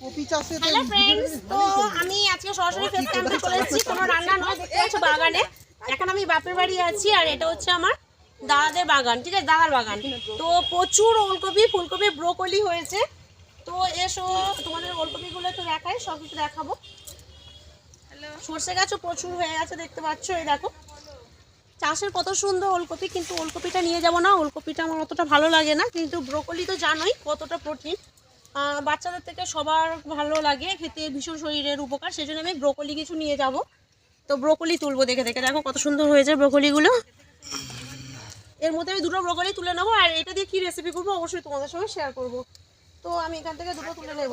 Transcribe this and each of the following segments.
Copy চাষে তো hello friends তো আমি আজকে সরাসরি ফেস ক্যাম্পে চলে এসেছি কোনো রান্না নয় দেখতে পাচ্ছ বাগানে। এখন আমি বাপের বাড়ি আছি আর এটা হচ্ছে আমার দাদাদের বাগান ঠিক আছে? দাদার বাগান। তো প্রচুর ওলকপি ফুলকপি ব্রোকলি হয়েছে। তো এসো তোমাদের ওলকপিগুলো একটু দেখাই সব কিছু দেখাবো। সর্ষে গাছও প্রচুর হয়ে গেছে দেখতে পাচ্ছ এই দেখো। চাষের কত সুন্দর ওলকপি কিন্তু ওলকপিটা নিয়ে যাব না ওলকপিটা আমার অতটা ভালো লাগে না কিন্তু ব্রোকলি তো জানোই কতটা প্রোটিন। বাচ্চাদের থেকে সবার ভালো লাগে, খেতে ভীষণ শরীরের উপকার সেই জন্য আমি ব্রোকলি কিছু নিয়ে যাব। তো ব্রোকলি তুলবো দেখে দেখে, দেখো কত সুন্দর হয়েছে ব্রোকলিগুলো। এর মধ্যে আমি দুটো ব্রোকলি তুলে নেব, আর এটা দিয়ে কী রেসিপি করব অবশ্যই তোমাদের সঙ্গে শেয়ার করব। তো আমি এখান থেকে দুটো তুলে নেব।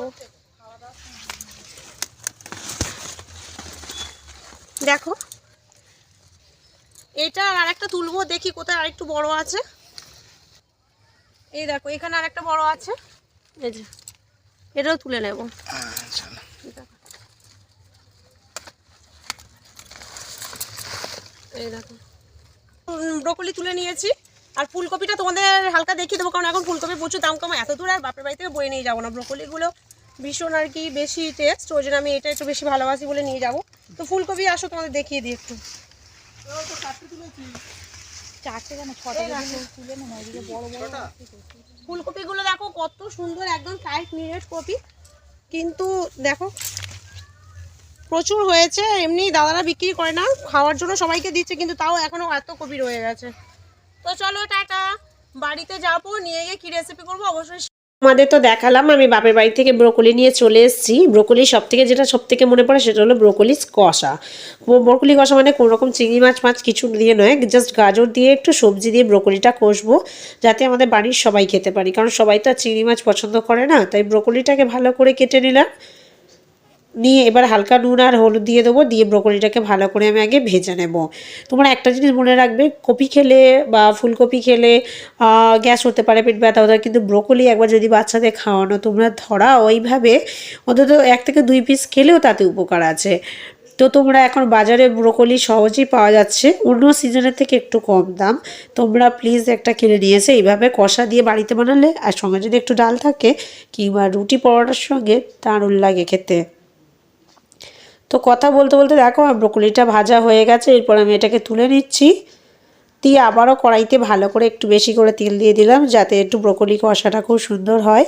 দেখো, এটা আর একটা তুলবো, দেখি কোথায় আরেকটু বড় আছে। এই দেখো, এখানে আরেকটা বড় আছে। এই যে এটাও তুলে নেব। এই দেখো। ব্রকলি তুলে নিয়েছি। আর ফুলকপিটা তোমাদের হালকা দেখিয়ে দেবো কারণ এখন ফুলকপি প্রচুর দাম কম এত দূর আর বাপের বাড়ি থেকে বয়ে নিয়ে যাব না। ব্রকলিগুলো ভীষণ আর কি বেশি টেস্ট ওই জন্য আমি এটা একটু বেশি ভালোবাসি বলে নিয়ে যাব। তো ফুলকপি আসো তোমাদের দেখিয়ে দিই একটু। চারটে কেন? ছটা তুলে না ওইদিকে বড় বড় ফুলকপিগুলো দেখো কত সুন্দর একদম টাইট মিনিট কপি। কিন্তু দেখো প্রচুর হয়েছে এমনি দাদারা বিক্রি করে না খাওয়ার জন্য সবাইকে দিচ্ছে কিন্তু তাও এখনও এত কপি রয়ে গেছে। তো চলো টাটা। বাড়িতে যাব নিয়ে গিয়ে কি রেসিপি করব অবশ্যই আমাদের তো দেখালাম, আমি বাপের বাড়ি থেকে ব্রোকলি নিয়ে চলে এসেছি। ব্রোকলি সব থেকে যেটা সব থেকে মনে পড়ে সেটা হলো ব্রোকলি কষা। ব্রোকলি কষা মানে কোনো রকম চিংড়ি মাছ মাছ কিছু দিয়ে নয় জাস্ট গাজর দিয়ে একটু সবজি দিয়ে ব্রোকলিটা কষবো, যাতে আমাদের বাড়ির সবাই খেতে পারি। কারণ সবাই তো আর চিংড়ি মাছ পছন্দ করে না, তাই ব্রোকলিটাকে ভালো করে কেটে নিলাম। নিয়ে এবার হালকা নুন আর হলুদ দিয়ে দেবো, দিয়ে ব্রোকলিটাকে ভালো করে আমি আগে ভেজে নেব। তোমরা একটা জিনিস মনে রাখবে, কপি খেলে বা ফুলকপি খেলে গ্যাস হতে পারে পেট ব্যথা হতে কিন্তু ব্রোকলি একবার যদি বাচ্চাদের খাওয়ানো, তোমরা ধরা ওইভাবে অন্তত এক থেকে দুই পিস খেলেও তাতে উপকার আছে। তো তোমরা এখন বাজারে ব্রোকলি সহজেই পাওয়া যাচ্ছে, অন্য সিজনের থেকে একটু কম দাম। তোমরা প্লিজ একটা কিনে নিয়ে এসে এইভাবে কষা দিয়ে বাড়িতে বানালে, আর সঙ্গে যদি একটু ডাল থাকে কিংবা রুটি পরোটার সঙ্গে দারুণ লাগে খেতে। তো কথা বলতে বলতে দেখো, আমার ব্রোকলিটা ভাজা হয়ে গেছে, এরপর আমি এটাকে তুলে নিচ্ছি। দিয়ে আবারও কড়াইতে ভালো করে একটু বেশি করে তেল দিয়ে দিলাম, যাতে একটু ব্রোকলি কষাটা খুব সুন্দর হয়।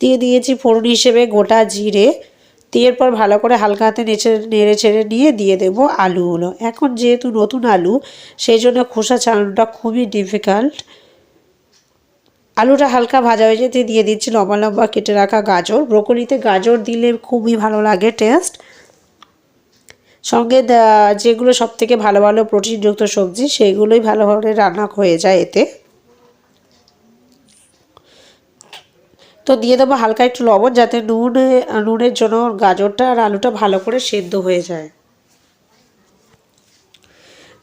দিয়ে দিয়েছি ফোড়ন হিসেবে গোটা জিরে। দিয়ে এরপর ভালো করে হালকা হাতে নেচে, নেড়ে ছেড়ে নিয়ে দিয়ে দেব আলুগুলো। এখন যেহেতু নতুন আলু, সেই জন্য খোসা ছাড়ানোটা খুবই ডিফিকাল্ট আলুটা হালকা ভাজা হয়ে যেতে দিয়ে দিচ্ছি লম্বা লম্বা কেটে রাখা গাজর। ব্রোকলিতে গাজর দিলে খুবই ভালো লাগে টেস্ট সঙ্গে যেগুলো সব থেকে ভালো ভালো প্রোটিনযুক্ত সবজি সেইগুলোই ভালোভাবে রান্না হয়ে যায় এতে। তো দিয়ে দেবো হালকা একটু লবণ যাতে নুন, নুনের জন্য গাজরটা আর আলুটা ভালো করে সেদ্ধ হয়ে যায়।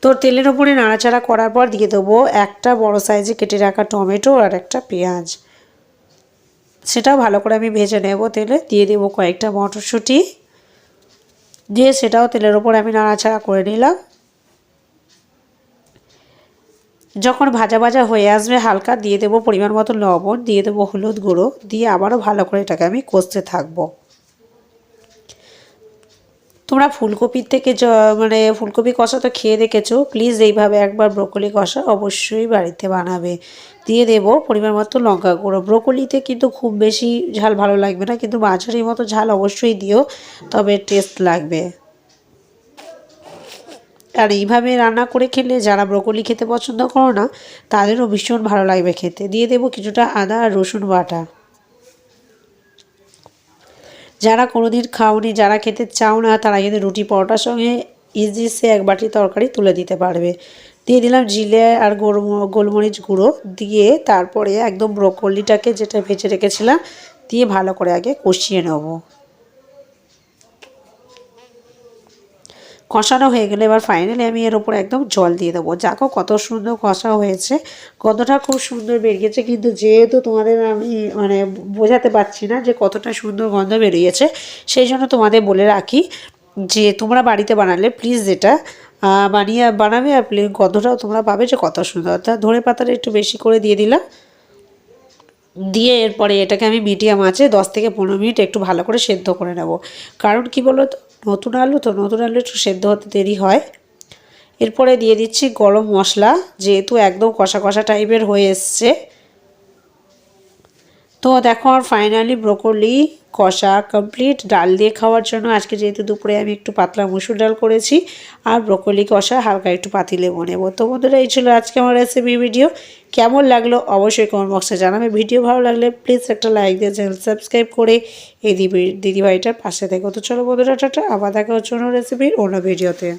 তো তেলের ওপরে নাড়াচাড়া করার পর দিয়ে দেবো একটা বড় সাইজে কেটে রাখা টমেটো আর একটা পেঁয়াজ। সেটাও ভালো করে আমি ভেজে নেব তেলে। দিয়ে দেবো কয়েকটা মটরশুঁটি। দিয়ে সেটাও তেলের ওপর আমি নাড়াচাড়া করে নিলাম। যখন ভাজা ভাজা হয়ে আসবে, হালকা দিয়ে দেবো পরিমাণ মতো লবণ, দিয়ে দেবো হলুদ গুঁড়ো, দিয়ে আবারও ভালো করে এটাকে আমি কষতে থাকব। তোমরা ফুলকপির থেকে মানে ফুলকপি কষা তো খেয়ে দেখেছ প্লিজ এইভাবে একবার ব্রোকলি কষা অবশ্যই বাড়িতে বানাবে। দিয়ে দেবো পরিমাণ মতো লঙ্কা গুঁড়ো। ব্রোকলিতে কিন্তু খুব বেশি ঝাল ভালো লাগবে না, কিন্তু মাঝারি মতো ঝাল অবশ্যই দিও, তবে টেস্ট লাগবে। আর এইভাবে রান্না করে খেলে যারা ব্রোকলি খেতে পছন্দ করো না, তাদেরও ভীষণ ভালো লাগবে খেতে। দিয়ে দেবো কিছুটা আদা আর রসুন বাটা। যারা কোনোদিন খাওনি, যারা খেতে চাও না, তারা কিন্তু রুটি পরোটার সঙ্গে ইজি সে এক বাটি তরকারি তুলে দিতে পারবে। দিয়ে দিলাম জিলে আর গোলমরিচ গুঁড়ো দিয়ে তারপরে একদম ব্রকলিটাকে যেটা ভেজে রেখেছিলাম, দিয়ে ভালো করে আগে কষিয়ে নেব। কষানো হয়ে গেলে এবার ফাইনালি আমি এর ওপর একদম জল দিয়ে দেবো। দেখো কত সুন্দর কষা হয়েছে গন্ধটা খুব সুন্দর বেরিয়েছে। কিন্তু যেহেতু তোমাদের আমি মানে বোঝাতে পারছি না যে কতটা সুন্দর গন্ধ বেরিয়েছে, সেই জন্য তোমাদের বলে রাখি যে তোমরা বাড়িতে বানালে প্লিজ যেটা বানিয়ে বানাবে আর প্লিজ গন্ধটাও তোমরা পাবে যে কত সুন্দর। অর্থাৎ ধরে পাতাটা একটু বেশি করে দিয়ে দিলাম। দিয়ে এরপরে এটাকে আমি মিডিয়াম আছে দশ থেকে পনেরো মিনিট একটু ভালো করে সেদ্ধ করে নেব। কারণ কি বলো তো নতুন আলু, তো নতুন আলু একটু সেদ্ধ হতে দেরি হয়। এরপরে দিয়ে দিচ্ছি গরম মশলা, যেহেতু একদম কষা কষা টাইপের হয়ে এসছে। তো দেখো আর ফাইনালি ব্রোকলি কষা কমপ্লিট ডাল দিয়ে খাওয়ার জন্য আজকে যেহেতু দুপুরে আমি একটু পাতলা মুসুর ডাল করেছি, আর ব্রোকলি কষা, হালকা একটু পাতিলে নেব। তো বন্ধুরা, এই ছিল আজকে আমার রেসিপি ভিডিও কেমন লাগল অবশ্যই কমেন্ট বক্সে জানাবে। ভিডিও ভালো লাগলে প্লিজ একটা লাইক দিয়ে চ্যানেল সাবস্ক্রাইব করে এই দিদি দিদিভাইটার পাশে থেকো। তো চলো বন্ধুরা, টাটা। আবার দেখা হচ্ছে অন্য রেসিপির অন্য ভিডিওতে